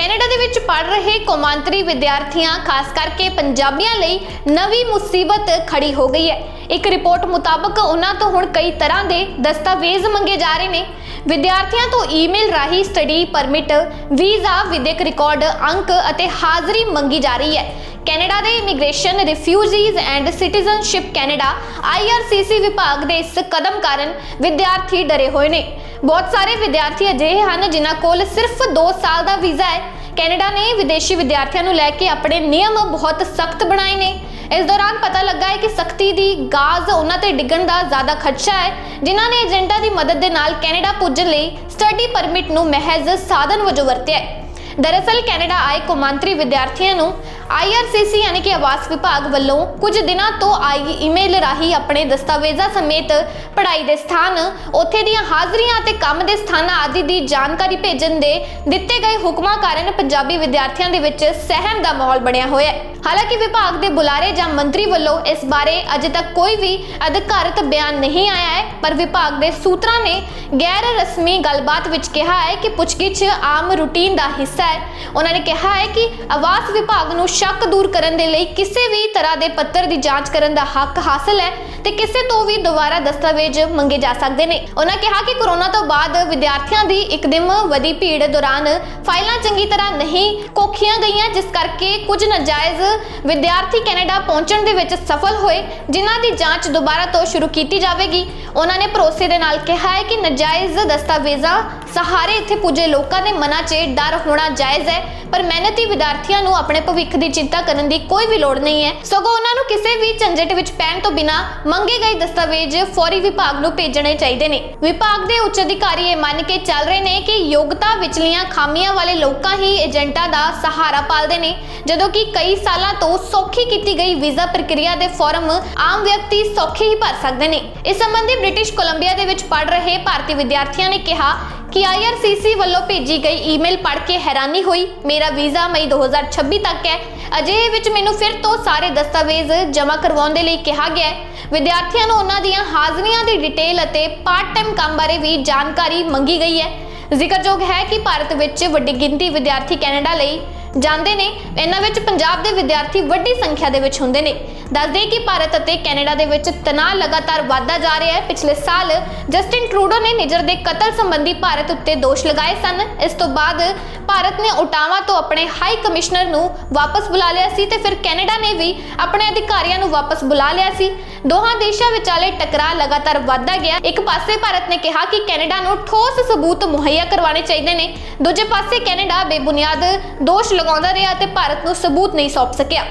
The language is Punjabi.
ਕੈਨੇਡਾ ਦੇ ਵਿੱਚ ਪੜ ਰਹੇ ਕੌਮਾਂਤਰੀ ਵਿਦਿਆਰਥੀਆਂ, ਖਾਸ ਕਰਕੇ ਪੰਜਾਬੀਆਂ ਲਈ ਨਵੀਂ ਮੁਸੀਬਤ ਖੜੀ ਹੋ ਗਈ ਹੈ। ਇੱਕ ਰਿਪੋਰਟ ਮੁਤਾਬਕ, ਉਹਨਾਂ ਤੋਂ ਹੁਣ ਕਈ ਤਰ੍ਹਾਂ ਦੇ ਦਸਤਾਵੇਜ਼ ਮੰਗੇ ਜਾ ਰਹੇ ਨੇ। ਵਿਦਿਆਰਥੀਆਂ ਤੋਂ ਈਮੇਲ ਰਾਹੀਂ ਸਟੱਡੀ ਪਰਮਿਟ, ਵੀਜ਼ਾ, ਵਿਦਿਅਕ ਰਿਕਾਰਡ, ਅੰਕ ਅਤੇ ਹਾਜ਼ਰੀ ਮੰਗੀ ਜਾ ਰਹੀ ਹੈ। ਕੈਨੇਡਾ ਦੇ immigration, refugees and citizenship Canada IRCC ਵਿਭਾਗ ਦੇ ਇਸ ਕਦਮ ਕਾਰਨ ਵਿਦਿਆਰਥੀ ਡਰੇ ਹੋਏ ਨੇ। ਬਹੁਤ ਸਾਰੇ ਵਿਦਿਆਰਥੀ ਅਜਿਹੇ ਹਨ ਜਿਨ੍ਹਾਂ ਕੋਲ ਸਿਰਫ 2 ਸਾਲ ਦਾ ਵੀਜ਼ਾ ਹੈ। ਕੈਨੇਡਾ ਨੇ ਵਿਦੇਸ਼ੀ ਵਿਦਿਆਰਥੀਆਂ ਨੂੰ ਲੈ ਕੇ ਆਪਣੇ ਨਿਯਮ ਬਹੁਤ ਸਖਤ ਬਣਾਏ ਨੇ। ਇਸ ਦੌਰਾਨ ਪਤਾ ਲੱਗਾ ਹੈ ਕਿ ਸਖਤੀ ਦੀ ਗਾਜ਼ ਉਹਨਾਂ ਤੇ ਡਿੱਗਣ ਦਾ ਜ਼ਿਆਦਾ ਖਦਸ਼ਾ ਹੈ, ਜਿਨ੍ਹਾਂ ਨੇ ਏਜੰਟਾਂ ਦੀ ਮਦਦ ਦੇ ਨਾਲ ਕੈਨੇਡਾ ਪੁੱਜਣ ਲਈ ਸਟੱਡੀ ਪਰਮਿਟ ਨੂੰ ਮਹਿਜ਼ ਸਾਧਨ ਵਜੋਂ ਵਰਤਿਆ ਹੈ। ਦਰਅਸਲ, ਕੈਨੇਡਾ ਆਏ ਕੌਮਾਂਤਰੀ ਵਿਦਿਆਰਥੀਆਂ ਨੂੰ IRCC ਯਾਨੀ ਕਿ ਆਵਾਸ ਵਿਭਾਗ ਵੱਲੋਂ ਕੁਝ ਦਿਨਾਂ ਤੋਂ ਆਈ ਈਮੇਲ ਰਾਹੀਂ ਆਪਣੇ ਦਸਤਾਵੇਜ਼ਾਂ ਸਮੇਤ ਪੜ੍ਹਾਈ ਦੇ ਸਥਾਨ, ਉੱਥੇ ਦੀਆਂ ਹਾਜ਼ਰੀਆਂ ਅਤੇ ਕੰਮ ਦੇ ਸਥਾਨਾਂ ਆਦਿ ਦੀ ਜਾਣਕਾਰੀ ਭੇਜਣ ਦੇ ਦਿੱਤੇ ਗਏ ਹੁਕਮਾਂ ਕਾਰਨ ਪੰਜਾਬੀ ਵਿਦਿਆਰਥੀਆਂ ਦੇ ਵਿੱਚ ਸਹਿਮ ਦਾ ਮਾਹੌਲ ਬਣਿਆ ਹੋਇਆ ਹੈ। ਹਾਲਾਂਕਿ ਵਿਭਾਗ ਦੇ ਬੁਲਾਰੇ ਜਾਂ ਮੰਤਰੀ ਵੱਲੋਂ ਇਸ ਬਾਰੇ ਅਜੇ ਤੱਕ ਕੋਈ ਵੀ ਅਧਿਕਾਰਤ ਬਿਆਨ ਨਹੀਂ ਆਇਆ ਹੈ, ਪਰ ਵਿਭਾਗ ਦੇ ਸੂਤਰਾਂ ਨੇ ਗੈਰ ਰਸਮੀ ਗੱਲਬਾਤ ਵਿੱਚ ਕਿਹਾ ਹੈ ਕਿ ਪੁੱਛਗਿੱਛ ਆਮ ਰੂਟੀਨ ਦਾ ਹਿੱਸਾ ਹੈ। ਉਹਨਾਂ ਨੇ ਕਿਹਾ ਹੈ ਕਿ ਆਵਾਸ ਵਿਭਾਗ ਨੂੰ ਸ਼ੱਕ ਦੂਰ ਕਰਨ ਦੇ ਲਈ ਕਿਸੇ ਵੀ ਤਰ੍ਹਾਂ ਦੇ ਪੱਤਰ ਦੀ ਜਾਂਚ ਕਰਨ ਦਾ ਹੱਕ ਹਾਸਲ ਹੈ ਤੇ ਕਿਸੇ ਤੋਂ ਵੀ ਦੁਬਾਰਾ ਦਸਤਾਵੇਜ਼ ਮੰਗੇ ਜਾ ਸਕਦੇ ਨੇ। ਉਹਨਾਂ ਕਿਹਾ ਕਿ ਕੋਰੋਨਾ ਤੋਂ ਬਾਅਦ ਵਿਦਿਆਰਥੀਆਂ ਦੀ ਇੱਕਦਮ ਵਧੀ ਭੀੜ ਦੌਰਾਨ ਫਾਈਲਾਂ ਚੰਗੀ ਤਰ੍ਹਾਂ ਨਹੀਂ ਕੋਖੀਆਂ ਗਈਆਂ, ਜਿਸ ਕਰਕੇ ਕੁਝ ਨਾਜਾਇਜ਼ ਵਿਦਿਆਰਥੀ ਕੈਨੇਡਾ ਪਹੁੰਚਣ ਦੇ ਵਿੱਚ ਸਫਲ ਹੋਏ, ਜਿਨ੍ਹਾਂ ਦੀ ਜਾਂਚ ਦੁਬਾਰਾ ਤੋਂ ਸ਼ੁਰੂ ਕੀਤੀ ਜਾਵੇਗੀ। ਉਹਨਾਂ ਨੇ ਭਰੋਸੇ ਦੇ ਨਾਲ ਕਿਹਾ ਹੈ ਕਿ ਨਾਜਾਇਜ਼ ਦਸਤਾਵੇਜ਼ਾਂ ਸਹਾਰੇ ਇੱਥੇ ਪੁੱਜੇ ਲੋਕਾਂ ਦੇ ਮਨਾਂ 'ਚ ਡਰ ਹੋਣਾ ਜਾਇਜ਼ ਹੈ, ਪਰ ਮਿਹਨਤੀ ਵਿਦਿਆਰਥੀਆਂ ਨੂੰ ਆਪਣੇ ਭਵਿੱਖ ਦੀ ਚਿੰਤਾ ਕਰਨ ਦੀ ਕੋਈ ਵੀ ਲੋੜ ਨਹੀਂ ਹੈ। ਸਗੋਂ ਉਹਨਾਂ ਨੂੰ ਕਿਸੇ ਵੀ ਝੰਜਟ ਵਿੱਚ ਪੈਣ ਤੋਂ ਬਿਨਾਂ ਮੰਗੇ ਗਏ ਦਸਤਾਵੇਜ਼ ਫੌਰੀ ਵਿਭਾਗ ਨੂੰ ਭੇਜਣੇ ਚਾਹੀਦੇ ਨੇ। ਵਿਭਾਗ ਦੇ ਉੱਚ ਅਧਿਕਾਰੀ ਇਹ ਮੰਨ ਕੇ ਚੱਲ ਰਹੇ ਨੇ ਕਿ ਯੋਗਤਾ ਵਿਚਲੀਆਂ ਖਾਮੀਆਂ ਵਾਲੇ ਲੋਕਾਂ ਹੀ ਏਜੰਟਾਂ ਦਾ ਸਹਾਰਾ ਪਾਲਦੇ ਨੇ, ਜਦੋਂ ਕਿ ਕਈ ਸਾਲ ਤੋਂ ਸੌਖੀ ਕੀਤੀ ਗਈ ਵੀਜ਼ਾ ਪ੍ਰਕਿਰਿਆ ਦੇ ਫਾਰਮ ਆਮ ਵਿਅਕਤੀ ਸੌਖੇ ਹੀ ਭਰ ਸਕਦੇ ਨੇ। ਇਸ ਸੰਬੰਧੀ ਬ੍ਰਿਟਿਸ਼ ਕੋਲੰਬੀਆ ਦੇ ਵਿੱਚ ਪੜ ਰਹੇ ਭਾਰਤੀ ਵਿਦਿਆਰਥੀਆਂ ਨੇ ਕਿਹਾ ਕਿ IRCC ਵੱਲੋਂ ਭੇਜੀ ਗਈ ਈਮੇਲ ਪੜ੍ਹ ਕੇ ਹੈਰਾਨੀ ਹੋਈ। ਮੇਰਾ ਵੀਜ਼ਾ ਮਈ 2026 ਤੱਕ ਹੈ। ਅਜਿਹੇ ਵਿੱਚ ਮੈਨੂੰ ਫਿਰ ਤੋਂ ਸਾਰੇ ਦਸਤਾਵੇਜ਼ ਜਮ੍ਹਾਂ ਕਰਵਾਉਣ ਦੇ ਲਈ ਕਿਹਾ ਗਿਆ ਹੈ। ਵਿਦਿਆਰਥੀਆਂ ਨੂੰ ਉਹਨਾਂ ਦੀਆਂ ਹਾਜ਼ਰੀਆਂ ਦੀ ਡਿਟੇਲ ਅਤੇ ਪਾਰਟ ਟਾਈਮ ਕੰਮ ਬਾਰੇ ਵੀ ਜਾਣਕਾਰੀ ਮੰਗੀ ਗਈ ਹੈ। ਜ਼ਿਕਰਯੋਗ ਹੈ ਕਿ ਭਾਰਤ ਵਿੱਚ ਵੱਡੀ ਗਿਣਤੀ ਵਿਦਿਆਰਥੀ ਕੈਨੇਡਾ ਲਈ ਜਾਂਦੇ ਨੇ, ਇਹਨਾਂ ਵਿੱਚ ਪੰਜਾਬ ਦੇ ਵਿਦਿਆਰਥੀ ਵੱਡੀ ਸੰਖਿਆ ਦੇ ਵਿੱਚ ਹੁੰਦੇ ਨੇ। ਦੱਸਦੇ ਕਿ ਭਾਰਤ ਅਤੇ ਕੈਨੇਡਾ ਦੇ ਵਿੱਚ ਤਣਾਅ ਲਗਾਤਾਰ ਵਧਦਾ ਜਾ ਰਿਹਾ ਹੈ। ਪਿਛਲੇ ਸਾਲ ਜਸਟਿਨ ਟਰੂਡੋ ਨੇ ਨਿਜਰ ਦੇ ਕਤਲ ਸੰਬੰਧੀ ਭਾਰਤ ਉੱਤੇ ਦੋਸ਼ ਲਗਾਏ ਸਨ। ਇਸ ਤੋਂ ਬਾਅਦ ਭਾਰਤ ਨੇ ਓਟਾਵਾ ਤੋਂ ਆਪਣੇ ਹਾਈ ਕਮਿਸ਼ਨਰ ਨੂੰ ਵਾਪਸ ਬੁਲਾ ਲਿਆ ਸੀ ਤੇ ਫਿਰ ਕੈਨੇਡਾ ਨੇ ਵੀ ਆਪਣੇ ਅਧਿਕਾਰੀਆਂ ਨੂੰ ਵਾਪਸ ਬੁਲਾ ਲਿਆ ਸੀ। ਦੋਹਾਂ ਦੇਸ਼ਾਂ ਵਿਚਾਲੇ ਟਕਰਾਅ ਲਗਾਤਾਰ ਵਧਦਾ ਗਿਆ। ਇੱਕ ਪਾਸੇ ਭਾਰਤ ਨੇ ਕਿਹਾ ਕਿ ਕੈਨੇਡਾ ਨੂੰ ਠੋਸ ਸਬੂਤ ਮੁਹੱਈਆ ਕਰਵਾਉਣੇ ਚਾਹੀਦੇ ਨੇ। ਦੂਜੇ ਪਾਸੇ ਕੈਨੇਡਾ ਬੇਬੁਨਿਆਦ ਦੋਸ਼ ਲਗਾਉਂਦਾ ਰਿਹਾ ਅਤੇ ਭਾਰਤ ਨੂੰ ਸਬੂਤ ਨਹੀਂ ਸੌਂਪ ਸਕਿਆ।